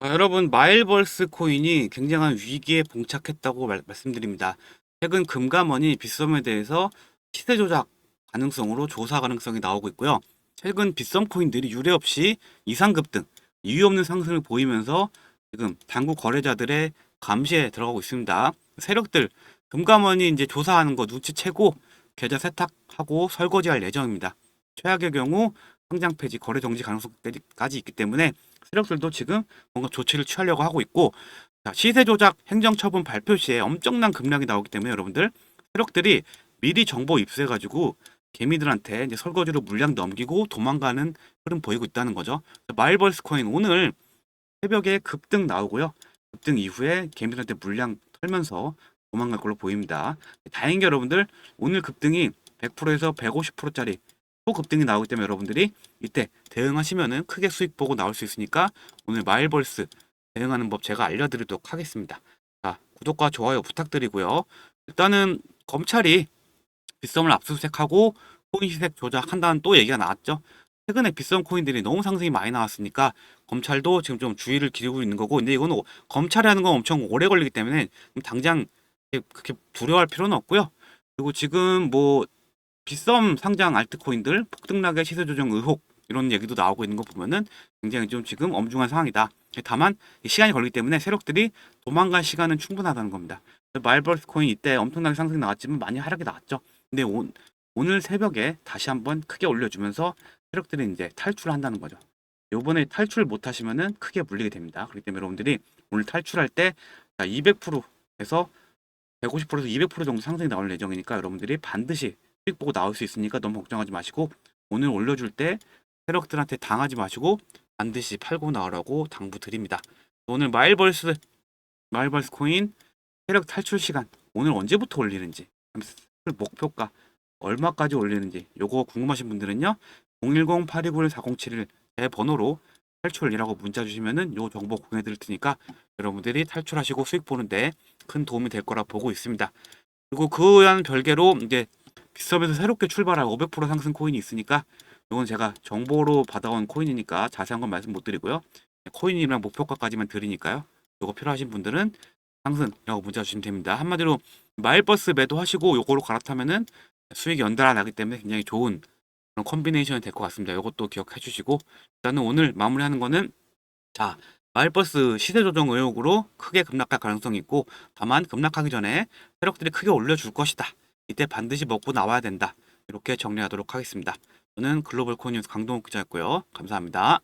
아, 여러분 마일벌스 코인이 굉장한 위기에 봉착했다고 말, 말씀드립니다. 최근 금감원이 빗썸에 대해서 시세 조작 가능성으로 조사 가능성이 나오고 있고요. 최근 빗썸 코인들이 유례 없이 이상 급 등, 이유 없는 상승을 보이면서 지금 당구 거래자들의 감시에 들어가고 있습니다. 세력들 금감원이 이제 조사하는 거 눈치채고 계좌 세탁하고 설거지할 예정입니다. 최악의 경우 상장 폐지, 거래 정지 가능성까지 있기 때문에 세력들도 지금 뭔가 조치를 취하려고 하고 있고 자, 시세 조작 행정처분 발표 시에 엄청난 급락이 나오기 때문에 여러분들 세력들이 미리 정보 입수해 가지고 개미들한테 이제 설거지로 물량 넘기고 도망가는 흐름 보이고 있다는 거죠. 마일벌스 코인 오늘 새벽에 급등 나오고요. 급등 이후에 개미들한테 물량 털면서 도망갈 걸로 보입니다. 다행히 여러분들 오늘 급등이 100%에서 150%짜리 초급등이 나오기 때문에 여러분들이 이때 대응하시면은 크게 수익 보고 나올 수 있으니까 오늘 마일벌스 대응하는 법 제가 알려드리도록 하겠습니다. 자, 구독과 좋아요 부탁드리고요. 일단은 검찰이 빗썸을 압수수색하고 코인 시색 조작한다는 또 얘기가 나왔죠. 최근에 빗썸 코인들이 너무 상승이 많이 나왔으니까 검찰도 지금 좀 주의를 기울이고 있는 거고 근데 이거는 검찰이 하는 건 엄청 오래 걸리기 때문에 당장 그렇게 두려워할 필요는 없고요. 그리고 지금 뭐 빗썸 상장 알트코인들 폭등락의 시세 조정 의혹 이런 얘기도 나오고 있는 거 보면은 굉장히 좀 지금 엄중한 상황이다. 다만 시간이 걸리기 때문에 세력들이 도망갈 시간은 충분하다는 겁니다. 마일벌스 코인 이때 엄청나게 상승이 나왔지만 많이 하락이 나왔죠. 근데 오, 오늘 새벽에 다시 한번 크게 올려주면서 세력들이 이제 탈출을 한다는 거죠. 요번에 탈출 못 하시면은 크게 물리게 됩니다. 그렇기 때문에 여러분들이 오늘 탈출할 때 200%에서 150%에서 200% 정도 상승이 나올 예정이니까 여러분들이 반드시 수익 보고 나올 수 있으니까 너무 걱정하지 마시고 오늘 올려줄 때 세력들한테 당하지 마시고 반드시 팔고 나오라고 당부 드립니다. 오늘 마일벌스 마일벌스 코인 세력 탈출 시간 오늘 언제부터 올리는지 목표가 얼마까지 올리는지 요거 궁금하신 분들은요 010-829-4071 제 번호로 탈출이라고 문자 주시면은 요 정보 공유해 드릴 테니까 여러분들이 탈출하시고 수익 보는데 큰 도움이 될 거라 보고 있습니다. 그리고 그와는 별개로 이제 빗썸에서 새롭게 출발할 500% 상승 코인이 있으니까 이건 제가 정보로 받아온 코인이니까 자세한 건 말씀 못 드리고요. 코인이랑 목표가까지만 드리니까요. 이거 필요하신 분들은 상승이라고 문자 주시면 됩니다. 한마디로 마일버스 매도하시고 요거로 갈아타면은 수익이 연달아 나기 때문에 굉장히 좋은 그런 컨비네이션이 될 것 같습니다. 이것도 기억해 주시고 일단은 오늘 마무리하는 거는 자 마일버스 시세 조정 의혹으로 크게 급락할 가능성이 있고 다만 급락하기 전에 세력들이 크게 올려줄 것이다. 이때 반드시 먹고 나와야 된다. 이렇게 정리하도록 하겠습니다. 저는 글로벌 코인 뉴스 강동욱 기자였고요. 감사합니다.